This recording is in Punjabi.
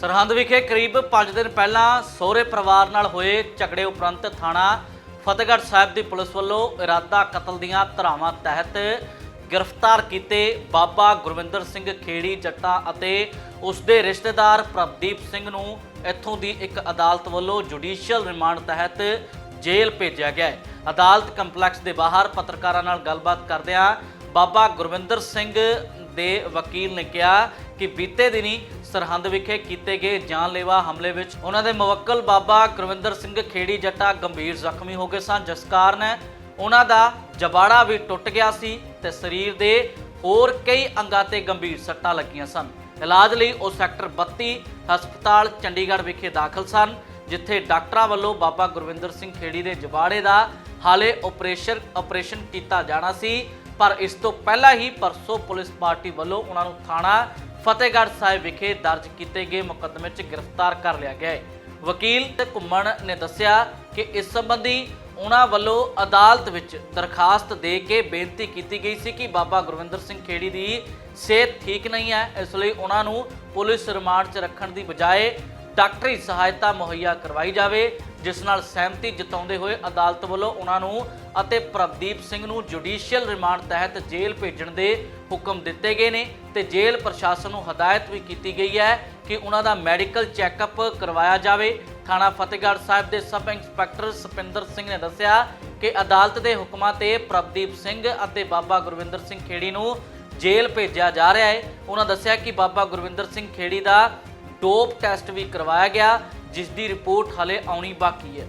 ਸਰਹੰਦ ਵਿਖੇ ਕਰੀਬ 5 ਦਿਨ ਪਹਿਲਾਂ ਸਹੁਰੇ ਪਰਿਵਾਰ ਨਾਲ ਹੋਏ ਝਗੜੇ ਉਪਰੰਤ ਥਾਣਾ ਫਤਿਹਗੜ੍ਹ ਸਾਹਿਬ ਦੀ ਪੁਲਿਸ ਵੱਲੋਂ ਇਰਾਦਾ ਕਤਲ ਦੀਆਂ ਧਾਰਾਵਾਂ ਤਹਿਤ ਗ੍ਰਿਫਤਾਰ ਕੀਤੇ ਬਾਬਾ ਗੁਰਵਿੰਦਰ ਸਿੰਘ ਖੇੜੀ ਜੱਟਾਂ ਅਤੇ ਉਸ ਦੇ ਰਿਸ਼ਤੇਦਾਰ ਪ੍ਰਭਦੀਪ ਸਿੰਘ ਨੂੰ ਇੱਥੋਂ ਦੀ ਇੱਕ ਅਦਾਲਤ ਵੱਲੋਂ ਜੁਡੀਸ਼ੀਅਲ ਰਿਮਾਂਡ ਤਹਿਤ ਜੇਲ੍ਹ ਭੇਜਿਆ ਗਿਆ ਹੈ। ਅਦਾਲਤ ਕੰਪਲੈਕਸ ਦੇ ਬਾਹਰ ਪੱਤਰਕਾਰਾਂ ਨਾਲ ਗੱਲਬਾਤ ਕਰਦਿਆਂ ਬਾਬਾ ਗੁਰਵਿੰਦਰ ਸਿੰਘ ਦੇ ਵਕੀਲ ਨੇ ਕਿਹਾ ਕਿ ਬੀਤੇ ਦਿਨੀ ਸਰਹੰਦ ਵਿਖੇ ਕੀਤੇ ਗਏ ਜਾਨਲੇਵਾ ਹਮਲੇ ਵਿੱਚ ਉਹਨਾਂ ਦੇ ਮੁਵੱਕਲ ਬਾਬਾ ਗੁਰਵਿੰਦਰ ਸਿੰਘ ਖੇੜੀ ਜੱਟਾ ਗੰਭੀਰ ਜ਼ਖਮੀ ਹੋ ਗਏ ਸਨ, ਜਿਸ ਕਾਰਨ ਉਹਨਾਂ ਦਾ ਜਬਾੜਾ ਵੀ ਟੁੱਟ ਗਿਆ ਸੀ ਤੇ ਸਰੀਰ ਦੇ ਹੋਰ ਕਈ ਅੰਗਾਂ ਤੇ ਗੰਭੀਰ ਸੱਟਾਂ ਲੱਗੀਆਂ ਸਨ। ਇਲਾਜ ਲਈ ਉਹ ਸੈਕਟਰ 32 ਹਸਪਤਾਲ ਚੰਡੀਗੜ੍ਹ ਵਿਖੇ ਦਾਖਲ ਸਨ, ਜਿੱਥੇ ਡਾਕਟਰਾਂ ਵੱਲੋਂ ਬਾਬਾ ਗੁਰਵਿੰਦਰ ਸਿੰਘ ਖੇੜੀ ਦੇ ਜਬਾੜੇ ਦਾ ਹਾਲੇ ਆਪਰੇਸ਼ਨ ਆਪਰੇਸ਼ਨ ਕੀਤਾ ਜਾਣਾ ਸੀ। ਪਰ ਇਸ ਤੋਂ ਪਹਿਲਾਂ ਹੀ ਪਰਸੋਂ ਪੁਲਿਸ ਪਾਰਟੀ ਵੱਲੋਂ ਉਹਨਾਂ ਨੂੰ ਥਾਣਾ ਫਤਿਹਗੜ੍ਹ ਸਾਹਿਬ ਵਿਖੇ ਦਰਜ ਕੀਤੇ ਗਏ ਮੁਕੱਦਮੇ 'ਚ ਗ੍ਰਿਫਤਾਰ ਕਰ ਲਿਆ ਗਿਆ ਹੈ। ਵਕੀਲ ਤੇ ਘੁੰਮਣ ਨੇ ਦੱਸਿਆ ਕਿ ਇਸ ਸੰਬੰਧੀ ਉਹਨਾਂ ਵੱਲੋਂ ਅਦਾਲਤ ਵਿੱਚ ਦਰਖਾਸਤ ਦੇ ਕੇ ਬੇਨਤੀ ਕੀਤੀ ਗਈ ਸੀ ਕਿ ਬਾਬਾ ਗੁਰਵਿੰਦਰ ਸਿੰਘ ਖੇੜੀ ਦੀ ਸਿਹਤ ਠੀਕ ਨਹੀਂ ਹੈ, ਇਸ ਲਈ ਉਹਨਾਂ ਨੂੰ ਪੁਲਿਸ ਰਿਮਾਂਡ 'ਚ ਰੱਖਣ ਦੀ ਬਜਾਏ ਡਾਕਟਰੀ ਸਹਾਇਤਾ ਮੁਹੱਈਆ ਕਰਵਾਈ ਜਾਵੇ, ਜਿਸ ਨਾਲ ਸਹਿਮਤੀ ਜਤਾਉਂਦੇ ਹੋਏ ਅਦਾਲਤ ਵੱਲੋਂ ਉਹਨਾਂ ਨੂੰ ਅਤੇ ਪ੍ਰਭਦੀਪ ਸਿੰਘ ਨੂੰ ਜੁਡੀਸ਼ੀਅਲ ਰਿਮਾਂਡ ਤਹਿਤ ਜੇਲ੍ਹ ਭੇਜਣ ਦੇ ਹੁਕਮ ਦਿੱਤੇ ਗਏ ਨੇ ਤੇ ਜੇਲ੍ਹ ਪ੍ਰਸ਼ਾਸਨ ਨੂੰ ਹਦਾਇਤ ਵੀ ਕੀਤੀ ਗਈ ਹੈ ਕਿ ਉਹਨਾਂ ਦਾ ਮੈਡੀਕਲ ਚੈੱਕਅਪ ਕਰਵਾਇਆ ਜਾਵੇ। ਥਾਣਾ ਫਤਿਹਗੜ੍ਹ ਸਾਹਿਬ ਦੇ ਸਬ ਇੰਸਪੈਕਟਰ ਸਪਿੰਦਰ ਸਿੰਘ ਨੇ ਦੱਸਿਆ ਕਿ ਅਦਾਲਤ ਦੇ ਹੁਕਮਾਂ ਤੇ ਪ੍ਰਭਦੀਪ ਸਿੰਘ ਅਤੇ ਬਾਬਾ ਗੁਰਵਿੰਦਰ ਸਿੰਘ ਖੇੜੀ ਨੂੰ ਜੇਲ੍ਹ ਭੇਜਿਆ ਜਾ ਰਿਹਾ ਹੈ। ਉਹਨਾਂ ਦੱਸਿਆ ਕਿ ਬਾਬਾ ਗੁਰਵਿੰਦਰ ਸਿੰਘ ਖੇੜੀ ਦਾ ਡੋਪ ਟੈਸਟ ਵੀ ਕਰਵਾਇਆ ਗਿਆ ਜਿਸ ਦੀ ਰਿਪੋਰਟ ਹਲੇ ਆਉਣੀ ਬਾਕੀ ਹੈ।